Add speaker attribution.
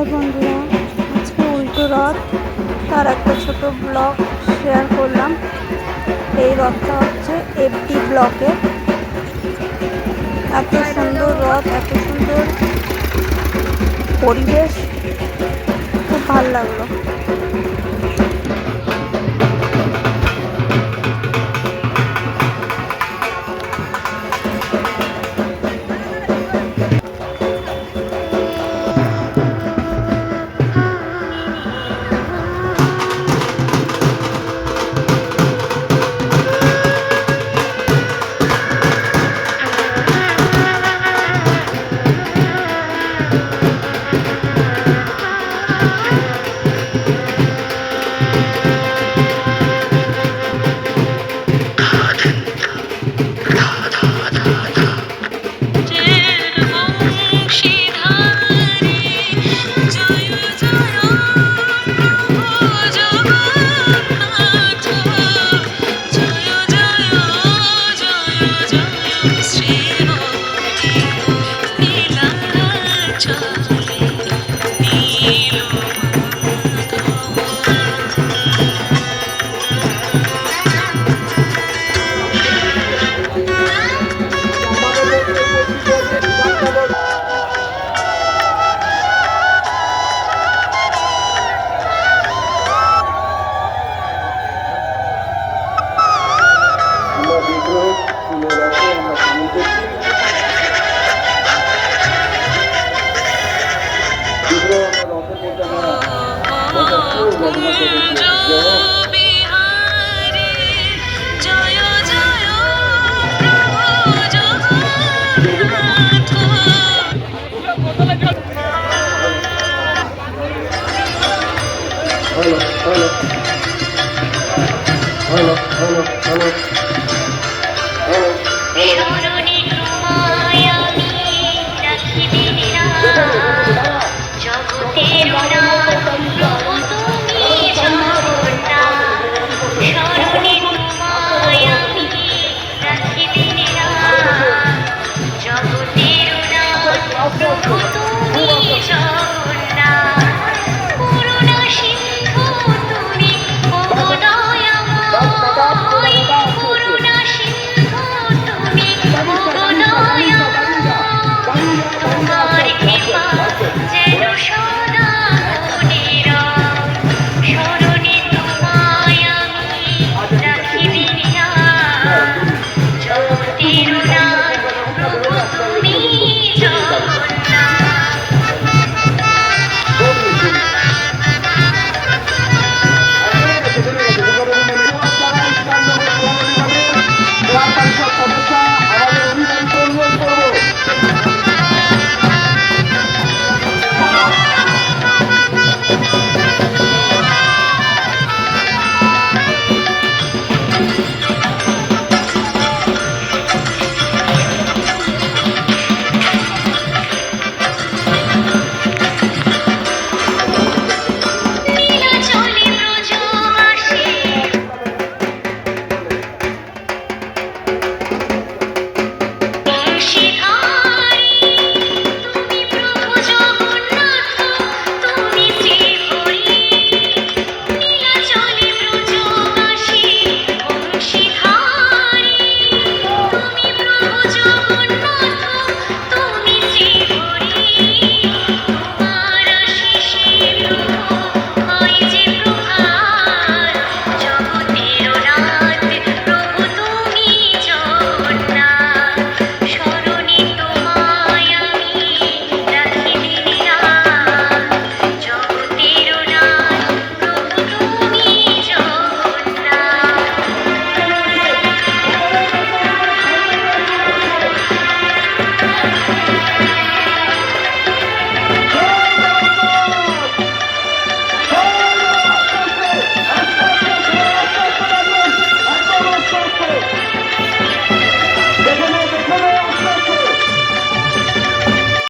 Speaker 1: High বন্ধুরা, আজকে উল্টো রথ, তার একটা ছোট ব্লগ শেয়ার করলাম। এই রথটা হচ্ছে এফটি ব্লকে। এত সুন্দর রথ, এত সুন্দর পরিবেশ, খুব ভালো লাগল।
Speaker 2: আমরা বিগ্রহ তুলে রাখে আমরা সামিল করছি বিগ্রহ আমরা রঘুনাথ দেবের যে বিগ্রহ
Speaker 3: বিহারে জয় জয় প্রভু জগন্নাথ
Speaker 2: Pero